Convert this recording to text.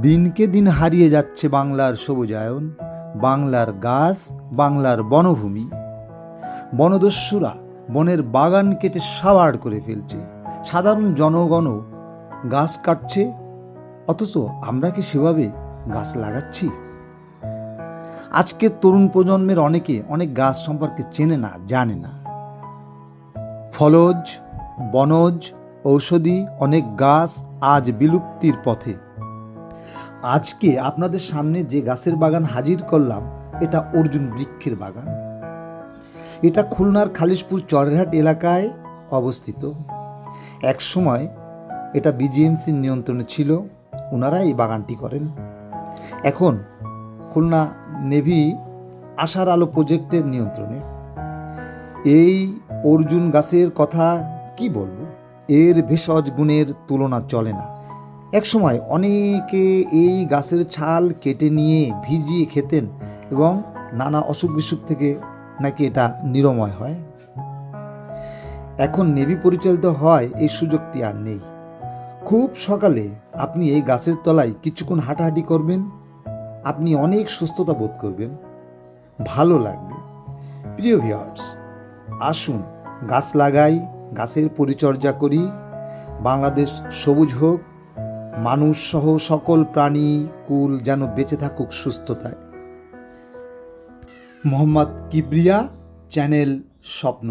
দিনকে দিন হারিয়ে যাচ্ছে বাংলার সবুজায়ন, বাংলার গাছ, বাংলার বনভূমি। বনদস্যুরা বনের বাগান কেটে সাবাড় করে ফেলছে। সাধারণ জনগণও গাছ কাটছে, অথচ আমরা কি সেভাবে গাছ লাগাচ্ছি? আজকের তরুণ প্রজন্মের অনেকে অনেক গাছ সম্পর্কে চেনে না, জানে না। ফলজ, বনজ, ঔষধি অনেক গাছ আজ বিলুপ্তির পথে। আজকে আপনাদের সামনে যে গাছের বাগান হাজির করলাম, এটা অর্জুন বৃক্ষের বাগান। এটা খুলনার খালিশপুর চরেরহাট এলাকায় অবস্থিত। এক সময় এটা বিজিএমসির নিয়ন্ত্রণে ছিল, ওনারা এই বাগানটি করেন। এখন খুলনা নেভি আশার আলো প্রজেক্টের নিয়ন্ত্রণে। এই অর্জুন গাছের কথা কি বলব? এর ভেষজ গুণের তুলনা চলে না। একসময় অনেকে এই গাছের ছাল কেটে নিয়ে ভিজিয়ে খেতেন এবং নানা অসুখ বিসুখ থেকে নাকি এটা নিরাময় হয়। এখন নেভি পরিচালিত হয় এই সুযোগটি আর নেই। খুব সকালে আপনি এই গাছের তলায় কিছুক্ষণ হাঁটাহাঁটি করবেন, আপনি অনেক সুস্থতা বোধ করবেন, ভালো লাগবে। প্রিয় ভিউয়ার্স, আসুন গাছ লাগাই, গাছের পরিচর্যা করি, বাংলাদেশ সবুজ হোক মানুষ সহ সকল প্রাণী কুল যেন বেঁচে থাকুক সুস্থতায়। মোহাম্মদ কিবরিয়া চ্যানেল স্বপ্ন।